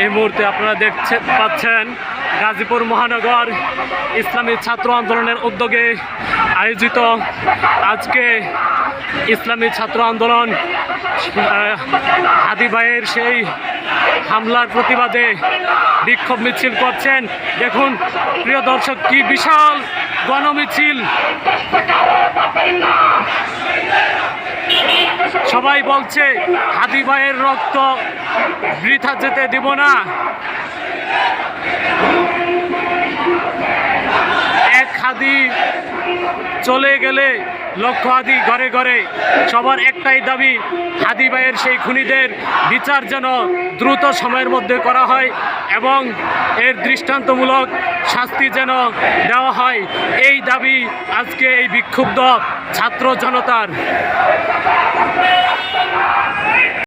এই মুহূর্তে আপনারা দেখছেন পাচ্ছেন গাজীপুর মহানগর ইসলামী ছাত্র আন্দোলনের উদ্যোগে আয়োজিত আজকে ইসলামী ছাত্র আন্দোলন হাদি ভাইয়ের সেই হামলার প্রতিবাদে বিক্ষোভ মিছিল করছেন। দেখুন, প্রিয় দর্শক, কি বিশাল গণমিছিল। সবাই বলছে হাতি ভাইয়ের রক্ত বৃথা যেতে দিব না। হাদি চলে গেলে লক্ষ হাদি ঘরে ঘরে। সবার একটাই দাবি, হাদি ভাইয়ের সেই খুনিদের বিচার যেন দ্রুত সময়ের মধ্যে করা হয় এবং এর দৃষ্টান্তমূলক শাস্তি যেন দেওয়া হয়। এই দাবি আজকে এই বিক্ষুব্ধ ছাত্র জনতার।